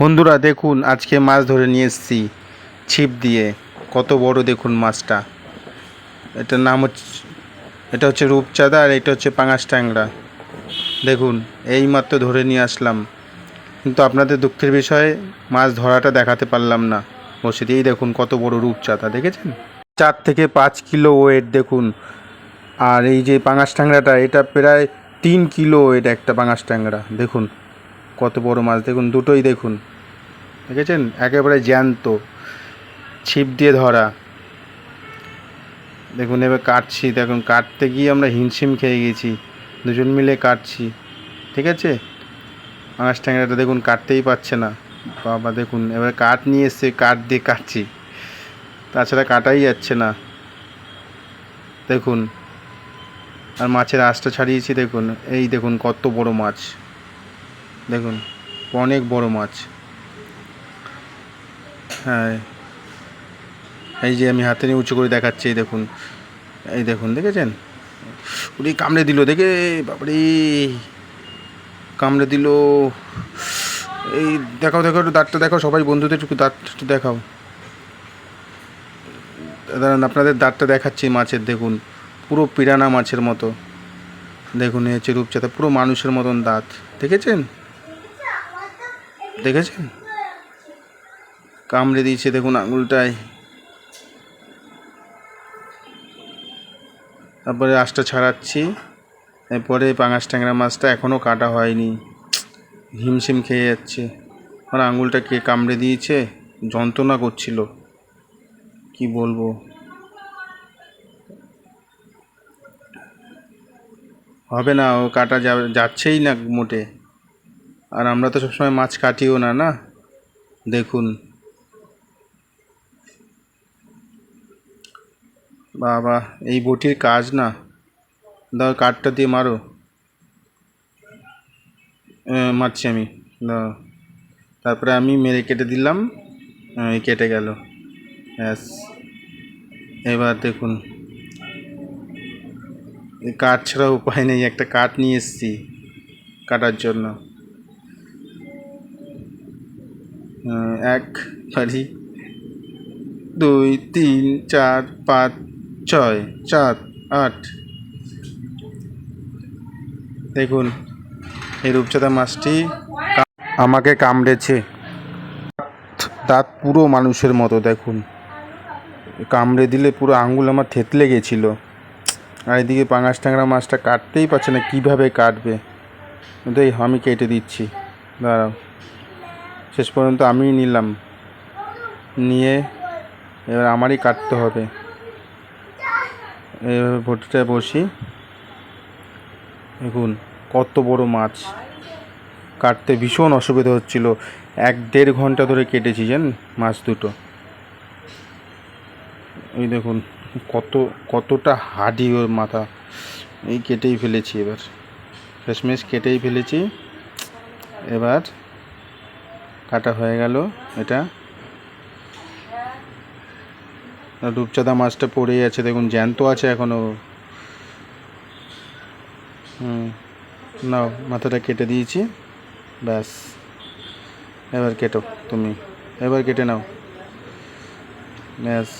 বন্ধুরা, দেখুন, আজকে মাছ ধরে নিয়ে এসেছি ছিপ দিয়ে। কত বড় দেখুন মাছটা। এটার নাম হচ্ছে, এটা হচ্ছে রূপচাঁদা আর এটা হচ্ছে পাঙাশ ট্যাংরা। দেখুন এই মাত্র ধরে নিয়ে আসলাম। কিন্তু আপনাদের দুঃখের বিষয়ে মাছ ধরাটা দেখাতে পারলাম না। বসে দিয়েই দেখুন কত বড় রূপচাঁদা, দেখেছেন? চার থেকে পাঁচ কিলো ওয়েট দেখুন। আর এই যে পাঙাশ ট্যাংরাটা, এটা প্রায় তিন কিলো ওয়েট একটা পাঙাশ ট্যাংরা। দেখুন কত বড় মাছ, দেখুন দুটোই দেখুন। দেখেছেন? একেবারে জ্যান্ত। ছিপ দিয়ে ধরা। দেখুন, এবার কাটছি। দেখুন, কাটতে গিয়ে আমরা হিমশিম খেয়ে গেছি। দুজন মিলে কাটছি। ঠিক আছে? মাছ ট্যাংরাটা দেখুন, কাটতেই পারছে না। বাবা, দেখুন, এবার কাঠ নিয়ে এসছে, কাঠ দিয়ে কাটছি। তাছাড়া কাটাই যাচ্ছে না। দেখুন, আর মাছের আঁশটা ছাড়িয়েছি, দেখুন। এই দেখুন, কত বড় মাছ। দেখুন, অনেক বড় মাছ। হ্যাঁ এই যে আমি হাতে নিয়ে উঁচু করে দেখাচ্ছি, এই দেখুন এই দেখুন, দেখেছেন? উনি কামড়ে দিল, দেখে বাবারে কামড়ে দিল। এই দেখাও দেখাও, একটু দাঁতটা দেখাও, সবাই বন্ধুদের একটু দাঁত একটু দেখাও। দাঁড়ান, আপনাদের দাঁতটা দেখাচ্ছি মাছের, দেখুন, পুরো পিরানা মাছের মতো। দেখুন হচ্ছে রূপচাঁদা, পুরো মানুষের মতন দাঁত। দেখেছেন? দেখেছেন? কামড়ে দিয়েছে, দেখুন আঙুলটায়। তারপরে আঁশটা ছাড়াচ্ছি। এরপরে পাঙাশ ট্যাংরা মাছটা এখনও কাটা হয়নি। হিমশিম খেয়ে যাচ্ছে। আমার আঙুলটা কে কামড়ে দিয়েছে? যন্ত্রণা করছিল। কি বলব? হবে না, ও কাটা যাচ্ছেই না মোটে। আর আমরা তো সবসময় মাছ কাটিও না না? দেখুন। বাবা, এই বটির কাজ না? দাও কাঠটা দিয়ে মারো। মারছি আমি। দাও। তারপরে আমি মেরে কেটে দিলাম। কেটে গেল। ব্যাস। এবার দেখুন। কাঠ ছাড়া উপায় নেই। একটা কাঠ নিয়ে এসেছি কাটার জন্য। এক বাড়ি দুই, তিন, চার, পাঁচ, ছয় চার আট। দেখুন, এই রূপচাঁদা মাছটি আমাকে কামড়েছে। দাঁত পুরো মানুষের মতো, দেখুন। কামড়ে দিলে পুরো আঙ্গুল আমার থেতলে গেছিল। আর এদিকে পাঙাশ ট্যাংরা মাছটা কাটতেই পারছে না, কীভাবে কাটবে? এই, আমি কেটে দিচ্ছি। দাঁড়াও। শেষ পর্যন্ত আমিই নিলাম। নিয়ে এবার আমারই কাটতে হবে। এইভাবে ভটিটায় বসি। দেখুন, কত বড় মাছ। কাটতে ভীষণ অসুবিধা হচ্ছিল। এক দেড় ঘণ্টা ধরে কেটেছি, জানেন, মাছ দুটো। এই দেখুন, কত, কতটা হাডি ওর মাথা। এই কেটেই ফেলেছি এবার। শেষমেশ কেটেই ফেলেছি। এবার কাটা হয়ে গেল এটা। রূপচাঁদা মাছটা পড়েই আছে, দেখুন জ্যান্ত আছে এখনও। হুম, নাও, মাথাটা কেটে দিয়েছি। ব্যাস, এবার কেটো তুমি, এবার কেটে নাও। ব্যাস,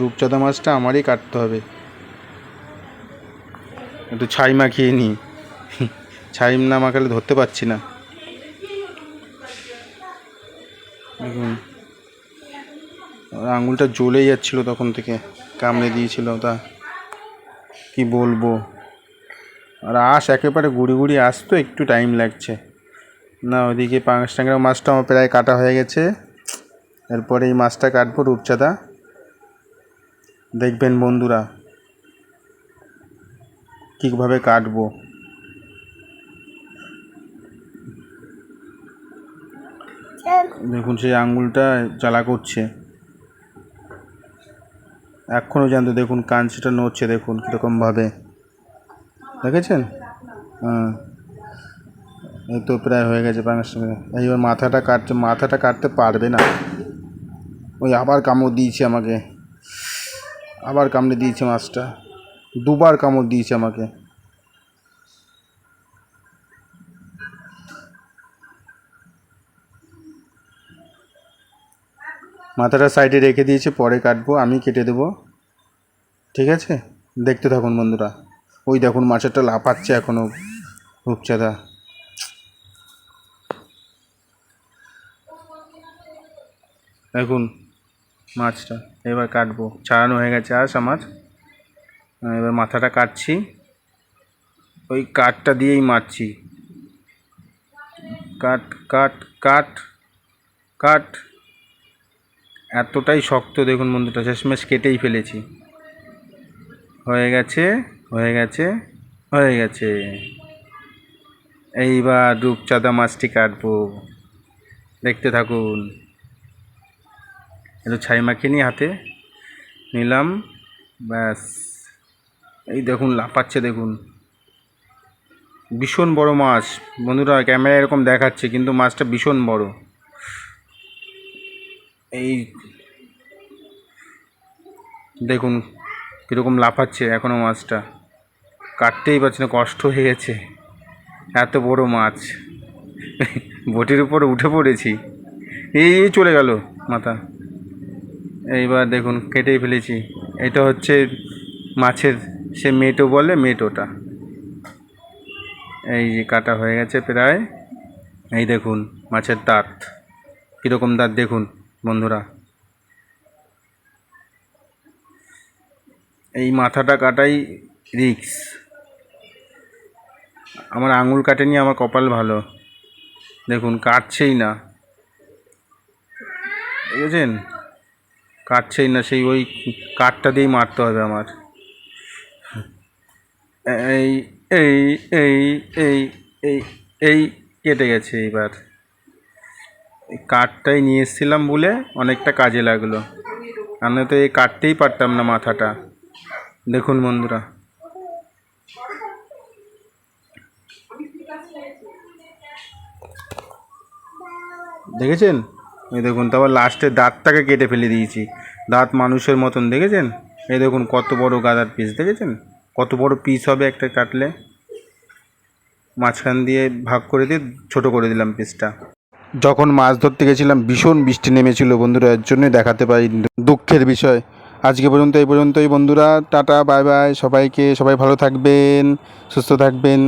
রূপচাঁদা মাছটা আমারই কাটতে হবে। একটু ছাই মাখিয়ে নিই ছাই না মাখালে ধরতে পারছি না দেখুন আর আঙুলটা জ্বলেই যাচ্ছিল তখন থেকে কামড়ে দিয়েছিল তা কি বলব? আর আঁশ একেবারে গুড়ি গুড়ি আসতো একটু টাইম লাগছে। না ওদিকে পাঙাশ ট্যাংরা মাছটা আমার প্রায় কাটা হয়ে গেছে। এরপরে এই মাছটা কাটবো রূপচাঁদা। দেখবেন বন্ধুরা কীভাবে কাটবো। দেখুন সেই আঙুলটা জ্বালা করছে। এখনও জানতে দেখুন কাঞ্চিটা নড়ছে দেখুন কীরকমভাবে দেখেছেন? হ্যাঁ। এই তো প্রায় হয়ে গেছে পাঙাশ ট্যাংরা এইবার মাথাটা কাটছে, মাথাটা কাটতে পারবে না। ওই আবার কামড় দিয়েছে আমাকে। আবার কামড়ে দিয়েছে মাছটা। দুবার কামড় দিয়েছে আমাকে। মাথাটা সাইডে রেখে দিয়েছি, পরে কাটবো, আমি কেটে দেবো। ঠিক আছে? দেখতে থাকুন বন্ধুরা। ওই দেখুন, মাছেরটা লাফাচ্ছে এখনও রূপচাঁদা। দেখুন, মাছটা। এবার কাটবো। ছাড়ানো হয়ে গেছে আস আমার। এবার মাথাটা কাটছি। ওই কাঠটা দিয়েই মারছি। কাট কাট কাট কাট। এতটাই শক্ত দেখুন বন্ধুটা শেষমেশ কেটেই ফেলেছি। হয়ে গেছে হয়ে গেছে হয়ে গেছে। এইবার রূপচাঁদা মাছটি কাটবো। দেখতে থাকুন। একটু ছাই মাখিয়ে নিই হাতে। নিলাম, ব্যাস। এই দেখুন, লাফাচ্ছে দেখুন। ভীষণ বড় মাছ। বন্ধুরা ক্যামেরা এরকম দেখাচ্ছে, কিন্তু মাছটা ভীষণ বড়। এই দেখুন কীরকম লাফাচ্ছে এখনও মাছটা। কাটতেই পারছি না, কষ্ট হয়ে গেছে। এত বড় মাছ। বটির উপর উঠে পড়েছি। এই চলে গেল মাথা। এইবার দেখুন কেটেই ফেলেছি। এটা হচ্ছে মাছের, সে মেটো বলে মেটোটা। এই যে কাটা হয়ে গেছে প্রায়। এই দেখুন মাছের দাঁত। কীরকম দাঁত দেখুন। বন্ধুরা। এই মাথাটা কাটাই রিক্স। আমার আঙুল কাটেনি, আমার কপাল ভালো। দেখুন, কাটছেই না। দেখেছেন কাটছেই না, সেই ওই কাঠটা দিয়েই মারতে হবে আমার। এই এই এই এই এই এই কেটে গেছে এইবার। এই কাঠটাই নিয়ে এসেছিলাম বলে অনেকটা কাজে লাগল। আমি তো এই কাটতেই পারতাম না মাথাটা। দেখুন বন্ধুরা। দেখেছেন? এই দেখুন তারপর লাস্টে দাঁতটাকে কেটে ফেলে দিয়েছি। দাঁত মানুষের মতন, দেখেছেন? এই দেখুন, কত বড় গাদার পিস দেখেছেন? কত বড় পিস হবে একটা কাটলে। মাঝখান দিয়ে ভাগ করে দিয়ে ছোট করে দিলাম পিসটা যখন মাছ ধরতে গেছিলাম, ভীষণ বৃষ্টি নেমেছিল বন্ধুরা, এর জন্যই দেখাতে পারি দুঃখের বিষয়। আজকে পর্যন্ত, এই পর্যন্তই বন্ধুরা, টাটা, বাই বাই, সবাইকে, সবাই ভালো থাকবেন, সুস্থ থাকবেন।